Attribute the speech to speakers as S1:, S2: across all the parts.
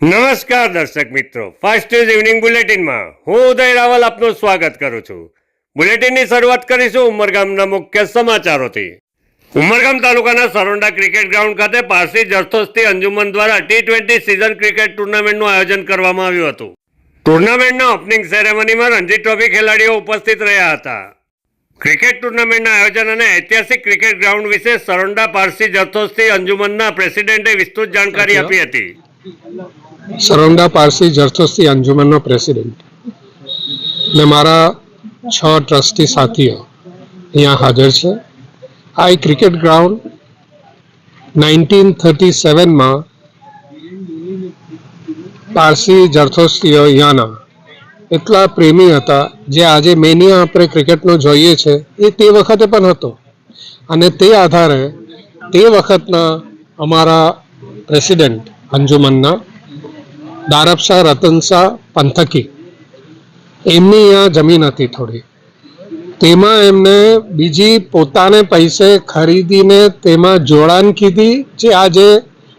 S1: નમસ્કાર દર્શક મિત્રો. ફાસ્ટ ન્યૂઝ ઇવનિંગ બુલેટિનમાં હું ઉદય રાવલ આપનું સ્વાગત કરું છું. બુલેટિનની શરૂઆત કરીશું ઉમરગામના મુખ્ય સમાચારોથી. ઉમરગામ તાલુકાના સરોંડા ક્રિકેટ ગ્રાઉન્ડ ખાતે પારસી જરથોસ્તી અંજુમન દ્વારા ટી ટ્વેન્ટી સિઝન ક્રિકેટ ટુર્નામેન્ટનું આયોજન કરવામાં આવ્યું હતું. ટુર્નામેન્ટના ઓપનિંગ સેરેમનીમાં રણજી ટ્રોફી ખેલાડીઓ ઉપસ્થિત રહ્યા હતા. ક્રિકેટ ટુર્નામેન્ટના આયોજન અને ઐતિહાસિક ક્રિકેટ ગ્રાઉન્ડ વિશે સરોંડા પારસી જરથોસ્તી અંજુમનના પ્રેસિડેન્ટે વિસ્તૃત જાણકારી આપી હતી.
S2: સરોંડા પારસી જરથોસ્તી અંજુમનનો પ્રેસિડેન્ટ. ને મારા છ ટ્રસ્ટી સાથીઓ અહીંયા હાજર છે. આ ક્રિકેટ ગ્રાઉન્ડ નાઇન્ટીન થર્ટી સેવનમાં પારસી જરથોસ્તીઓ અહીંયાના એટલા પ્રેમી હતા જે આજે મેનિયા આપણે ક્રિકેટનો જોઈએ છે. એ તે વખતે પણ હતો. અને તે આધારે તે વખતના અમારા પ્રેસિડેન્ટ અંજુમનના દારબશાહ રતનશાહ પંથકી. એમની અહીંયા જમીન હતી થોડી. તેમાં એમને બીજી પોતાને પૈસે ખરીદીને તેમાં જોડાણ કીધી જે આજે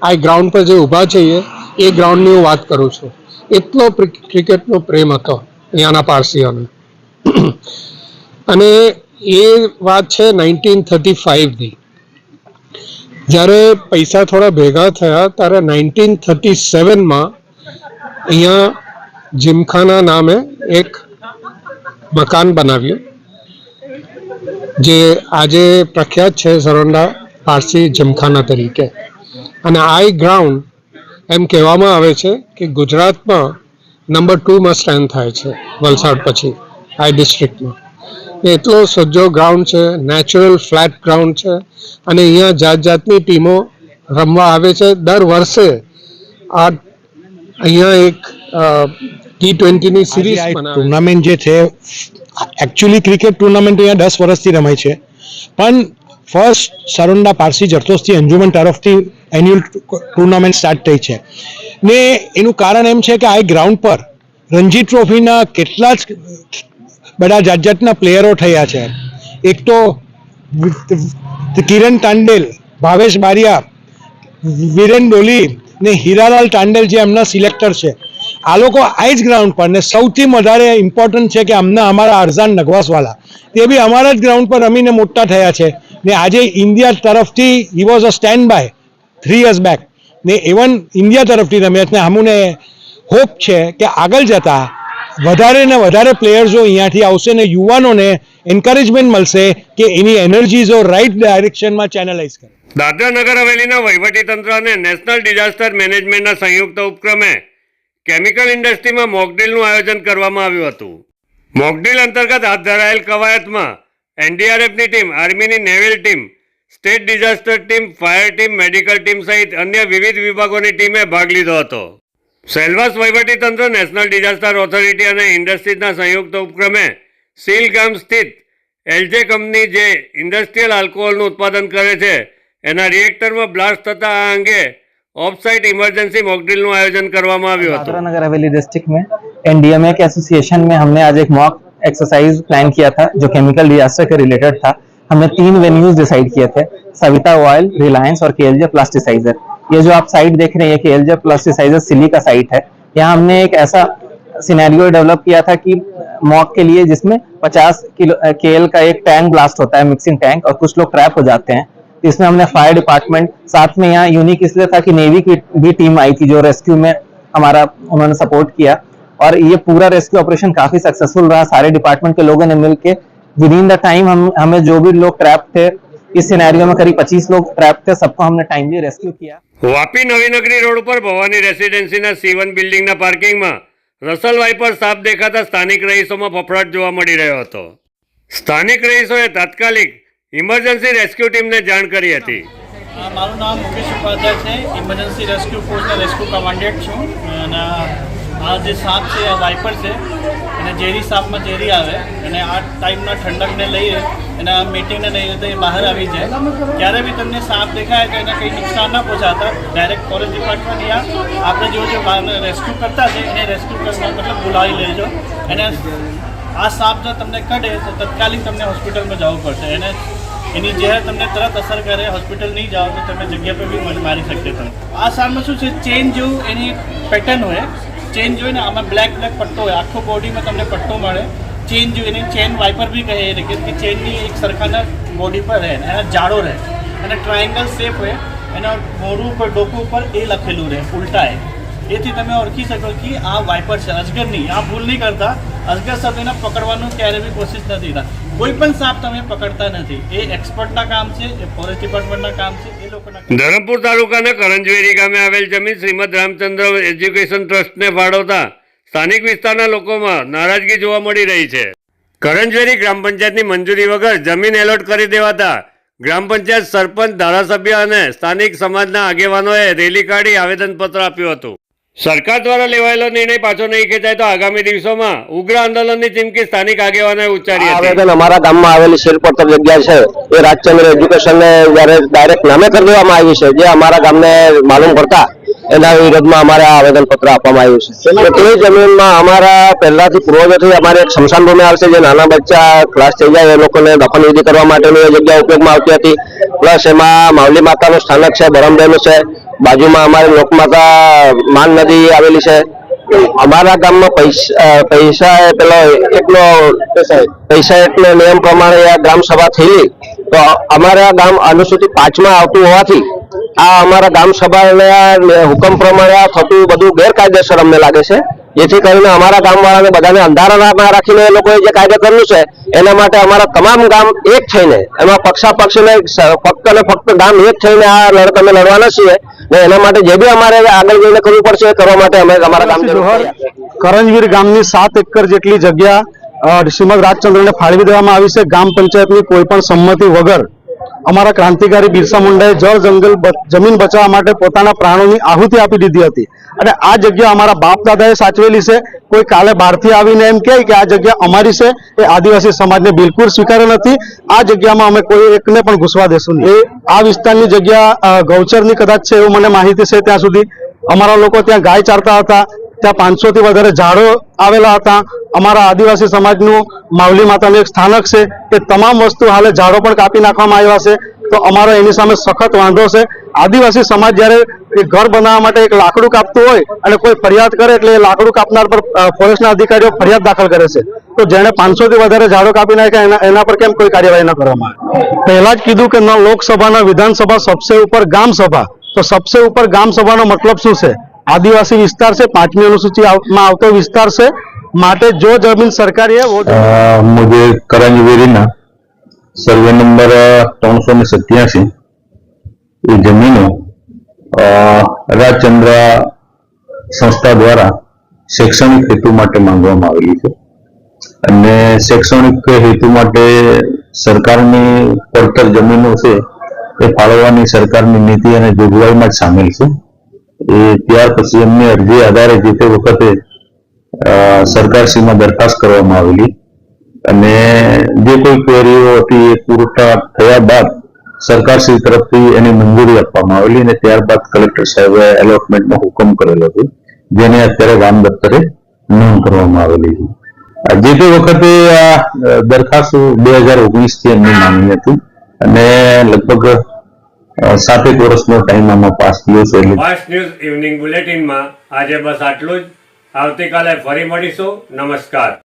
S2: આ ગ્રાઉન્ડ પર જે ઊભા છે એ ગ્રાઉન્ડની હું વાત કરું છું. એટલો ક્રિકેટનો પ્રેમ હતો અહીંયાના પારસીઓને. અને એ વાત છે નાઇન્ટીન થર્ટી ફાઇવની જ્યારે પૈસા થોડા ભેગા થયા, ત્યારે નાઇન્ટીન થર્ટી સેવનમાં અહીંયા જીમખાના નામે એક મકાન બનાવ્યું, જે આજે પ્રખ્યાત છે સરોંડા પારસી જીમખાના તરીકે. અને આ ગ્રાઉન્ડ એમ કહેવામાં આવે છે કે ગુજરાતમાં નંબર ટુમાં સ્ટેન્ડ થાય છે વલસાડ પછી, આ ડિસ્ટ્રિક્ટમાં એટલો સજ્જો ગ્રાઉન્ડ છે નેચરલ ફ્લેટ ગ્રાઉન્ડ છે અને અહીંયા જાત જાતની ટીમો રમવા આવે છે. દર વર્ષે આ અહીંયા એક ટી ટ્વેન્ટીની સિરીઝ.
S3: ટુર્નામેન્ટ જે છે એકચ્યુઅલી ક્રિકેટ ટુર્નામેન્ટ અહીંયા દસ વર્ષથી રમાય છે. પણ ફર્સ્ટ સરુંડા પારસી જરતોસથી અંજુમન તરફથી એન્યુઅલ ટુર્નામેન્ટ સ્ટાર્ટ થઈ છે. ને એનું કારણ એમ છે કે આ ગ્રાઉન્ડ પર રણજી ટ્રોફીના કેટલા જ બધા જાત જાતના પ્લેયરો થયા છે. એક તો કિરણ તાંડેલ, ભાવેશ બારિયા, વિરેન ડોલી ને હીરાલાલ તાંડેલ જે એમના સિલેક્ટર છે. આ લોકો આ જ ગ્રાઉન્ડ પર ને સૌથી વધારે ઇમ્પોર્ટન્ટ છે કે અમને અમારા અરઝાન નગવાસવાલા. તે બી અમારા જ ગ્રાઉન્ડ પર રમીને મોટા થયા છે. ને આજે ઇન્ડિયા તરફથી he was a stand by three years back ને ઇવન ઇન્ડિયા તરફથી રમ્યા છે. ને અમને હોપ છે કે આગળ જતા વધારે ને વધારે પ્લેયર્સો અહીંયાથી આવશે ને યુવાનોને એન્કરેજમેન્ટ મળશે કે એની એનર્જીઝો રાઈટ ડાયરેક્શનમાં ચેનલાઇઝ કરે.
S1: દાદરા નગર હવેલીના વહીવટીતંત્ર અને નેશનલ ડિઝાસ્ટર મેનેજમેન્ટના સંયુક્ત ઉપક્રમે કેમિકલ ઇન્ડસ્ટ્રીમાં મોકડ્રીલનું આયોજન કરવામાં આવ્યું હતું. મોકડ્રીલ અંતર્ગત હાથ ધરાયેલ કવાયતમાં એનડીઆરએફની team, આર્મીની naval team, state disaster team, fire team, medical team સહિત અન્ય વિવિધ વિભાગોની ટીમે ભાગ લીધો હતો. સેલવાસ વહીવટીતંત્ર નેશનલ ડિઝાસ્ટર ઓથોરિટી અને ઇન્ડસ્ટ્રીઝના સંયુક્ત ઉપક્રમે સીલ ગામ સ્થિત એલજે કંપની જે ઇન્ડસ્ટ્રીયલ આલ્કોહોલનું ઉત્પાદન કરે છે એના રિએક્ટરમાં બ્લાસ્ટ થતા આ અંગે ઓફસાઇટ ઇમરજન્સી મોકડ્રીલનું આયોજન કરવામાં આવ્યું હતું
S4: दादरा नगर हवेली डिस्ट्रिक्ट में एनडीएमए के एसोसिएशन में हमने आज एक मॉक एक्सरसाइज प्लान किया था जो केमिकल डिजास्टर के रिलेटेड था हमने तीन वेन्यूज डिसाइड किए थे सविता ऑयल रिलायंस और केएलजे प्लास्टिसाइजर ये जो आप साइट देख रहे हैं केएलजे प्लास्टिसाइजर सिली का साइट है। यहाँ हमने एक ऐसा सिनेरियो डेवलप किया था कि मॉक के लिए जिसमें 50 किलो केएल का एक टैंक ब्लास्ट होता है मिक्सिंग टैंक और कुछ लोग ट्रैप हो जाते हैं। इसमें हमने फायर डिपार्टमेंट साथ में यहाँ यूनिक इसलिए था कि नेवी की भी टीम आई थी जो रेस्क्यू में हमारा, उन्होंने सपोर्ट किया। और ये पूरा रेस्क्यू ऑपरेशन काफ़ी सक्सेसफुल रहा। सारे डिपार्टमेंट के लोगों ने मिलकर विद इन द टाइम हम हमें जो भी लोग ट्रैप थे इस सिनेरियो में करीब 25 लोग ट्रैप थे सबको हमने टाइमली रेस्क्यू किया
S1: વાપી નવીનગરી રોડ ઉપર ભવાની રેસિડેન્સીના સીવન બિલ્ડિંગના પાર્કિંગમાં રસલ વાઇપર સાપ દેખાતા સ્થાનિક રહીશોમાં ફફડાટ જોવા મળી રહ્યો હતો સ્થાનિક રહીશોએ તાત્કાલિક ઇમરજન્સી રેસ્ક્યુ ટીમને જાણ કરી હતી
S5: અ, મારું નામ મુકેશ ઉપાધ્યાય છે ઇમરજન્સી રેસ્ક્યુ ફોર્સના રેસ્ક્યુ કમાન્ડન્ટ છું અને આ જે સાપ છે, આ વાઇપર છે, અને ઝેરી સાપમાં ઝેરી આવે, અને આ ટાઈમના ઠંડકને લઈએ, અને આ મીટિંગને લઈને તો એ બહાર આવી જાય. ત્યારે બી તમને સાપ દેખાય તો એને કંઈ નુકસાન ના પહોંચાતા ડાયરેક્ટ ફોરેસ્ટ ડિપાર્ટમેન્ટ યા આપણે જો જે રેસ્ક્યુ કરતા છે, એને રેસ્ક્યુ કરવા મતલબ બોલાવી લેજો. અને આ સાપ જો તમને કઢે, તો તત્કાલિક તમને હોસ્પિટલમાં જવું પડશે. એને એની ઝેર તમને તરત અસર કરે, હોસ્પિટલ નહીં જાઓ તો તમે જગ્યા પર બી મારી શકીએ તમે. આ સાપમાં શું છે, ચેન જેવું એની પેટર્ન હોય. ચેન જોઈને આમાં બ્લેક બ્લેક પટ્ટો હોય. આખો બોડીમાં તમને પટ્ટો મળે. ચેન જોઈને ચેન વાઇપર બી કહે એને કે ચેનની એક સરખાના બોડી પર રહે એના જાડો રહે. અને ટ્રાયંગલ શેપ હોય. એના મોઢું ઉપર, ડોકું ઉપર એ લખેલું રહે ઉલટાએ એથી તમે ઓળખી શકો કે આ વાઇપર છે. અજગર નહીં, આ ભૂલ નહીં કરતા. અજગર સાપ પકડવાનું ક્યારે બી કોશિશ નથી થતા કોઈ પણ સાપ તમે પકડતા નથી. એ એક્સપર્ટના કામ છે, એ ફોરેસ્ટ ડિપાર્ટમેન્ટના કામ છે, એ લોકોના
S1: ધરમપુર તાલુકાના કરંજવેરી ગામે આવેલ જમીન શ્રીમદ રામચંદ્ર એજ્યુકેશન ટ્રસ્ટને ફાળવતા સ્થાનિક વિસ્તારના લોકોમાં નારાજગી જોવા મળી રહી છે. કરંજવેરી ગ્રામ પંચાયતની મંજૂરી વગર જમીન એલોટ કરી દેવાતા ગ્રામ પંચાયત સરપંચ, ધારાસભ્ય અને સ્થાનિક સમાજના આગેવાનોએ રેલી કાઢી આવેદનપત્ર આપ્યું હતું. સરકાર દ્વારા લેવાયેલો નિર્ણય પાછો નહીં ખેંચાય તો આગામી દિવસોમાં ઉગ્ર આંદોલનની ચીમકી સ્થાનિક આગેવાનોએ ઉચ્ચારી હતી.
S6: આવેદન અમારા ગામમાં આવેલી શિલ્પોત્તર જગ્યા છે. એ રાજચંદ્ર એજ્યુકેશનને જ્યારે ડાયરેક્ટ નામે કરી દેવામાં આવી છે જે અમારા ગામને માલુમ પડતા એના વિરોધમાં અમારે આ આવેદનપત્ર આપવામાં આવ્યું છે. તો જમીનમાં અમારા પહેલાથી પૂર્વજોથી અમારે એક સ્મશાન ભૂમિ આવશે જે નાના બચ્ચા ક્લાસ થઈ જાય એ લોકોને દફન વિધિ કરવા માટેની એ જગ્યા ઉપયોગમાં આવતી હતી. પ્લસ એમાં માવલી માતાનું સ્થાનક છે બરમડેમ છે. બાજુમાં અમારી લોકમાતા માન નદી આવેલી છે. અમારા ગામમાં પૈસા પૈસા પેલો એટલો પૈસા એટલો નિયમ પ્રમાણે આ ગ્રામ સભા થયેલી. તો અમારા ગામ અનુસૂચિત પાંચમાં આવતું હોવાથી આ અમારા ગામ સભાના હુકમ પ્રમાણે આ થતું બધું ગેરકાયદેસર અમને લાગે છે. જેથી કરીને અમારા ગામ વાળાને બધાને અંધારામાં રાખીને એ લોકોએ જે કાયદો કર્યું છે એના માટે અમારા તમામ ગામ એક થઈને એમાં પક્ષા પક્ષને ફક્ત ને ફક્ત ગામ એક થઈને આ લડત અમે લડવાના છીએ ને એના માટે જે બી અમારે આગળ જઈને કરવું પડશે એ કરવા માટે અમે અમારા ગામ
S7: કરંજવીર ગામની સાત એકર જેટલી જગ્યા શ્રીમદ રાજચંદ્રને ફાળવી દેવામાં આવી છે. ગ્રામ પંચાયતની કોઈ પણ સંમતિ વગર અમારા ક્રાંતિકારી બિરસા મુંડાએ જળ જંગલ જમીન બચાવવા માટે પોતાના પ્રાણોની આહુતિ આપી દીધી હતી. અને આ જગ્યા અમારા બાપ દાદાએ સાચવેલી છે. કોઈ કાલે બહારથી આવીને એમ કહે કે આ જગ્યા અમારી છે. એ આદિવાસી સમાજને બિલકુલ સ્વીકારે નથી. આ જગ્યામાં અમે કોઈ એકને પણ ઘૂસવા દેશું નહીં. એ આ વિસ્તારની જગ્યા ગૌચરની કદાચ છે એવું મને માહિતી છે ત્યાં સુધી. અમારા લોકો ત્યાં ગાય ચારતા હતા. ત્યાં પાંચસો થી વધારે ઝાડો આવેલા હતા. અમારા આદિવાસી સમાજનું માવલી માતાનું એક સ્થાનક છે એ તમામ વસ્તુ હાલે ઝાડો પણ કાપી નાખવામાં આવ્યા છે. તો અમારો એની સામે સખત વાંધો છે. આદિવાસી સમાજ જ્યારે એ ઘર બનાવવા માટે એક લાકડું કાપતું હોય અને કોઈ ફરિયાદ કરે એટલે એ લાકડું કાપનાર પર ફોરેસ્ટના અધિકારીઓ ફરિયાદ દાખલ કરે છે. તો જેણે પાંચસો થી વધારે ઝાડો કાપી નાખ્યા એના એના પર કેમ કોઈ કાર્યવાહી ન કરવામાં આવે? પહેલા જ કીધું કે ન લોકસભાના વિધાનસભા સબસે ઉપર ગામ સભા તો સબસે ઉપર ગામ સભાનો મતલબ શું છે? આદિવાસી વિસ્તાર છે, પાંચમી અનુસૂચિમાં આવતો વિસ્તાર છે. માટે જો જમીન સરકારી
S8: મુજે કરંજ સર્વે નંબર ત્રણસો ને સત્યાસી, એ જમીનો રાજચંદ્ર સંસ્થા દ્વારા શૈક્ષણિક હેતુ માટે માંગવામાં આવેલી છે. અને શૈક્ષણિક હેતુ માટે સરકારની પડતર જમીનો છે, એ ફાળવવાની સરકારની નીતિ અને જોગવાઈમાં જ સામેલ છે. એ ત્યાર પછી એમને અરજી આધારે જે તે વખતે સરકારશ્રીમાં દરખાસ્ત કરવામાં આવેલી. અને જે કોઈ ક્વેરીઓ હતી એ પૂરતા થયા બાદ સરકારશ્રી તરફથી એની મંજૂરી આપવામાં આવેલી અને ત્યારબાદ કલેક્ટર સાહેબે એલોટમેન્ટનો હુકમ કરેલો હતો, જેને અત્યારે વામ દફતરે નોંધ કરવામાં આવેલી છે. જે તે વખતે આ દરખાસ્ત બે હજાર ઓગણીસથી એમની માંગણી હતી અને લગભગ સાતેક વર્ષનો ટાઈમ આમાં પાસ થયો એટલે
S1: ફાસ્ટ ન્યૂઝ ઇવનિંગ બુલેટિનમાં આજે બસ આટલું જ. આવતીકાલે ફરી મળીશું. નમસ્કાર.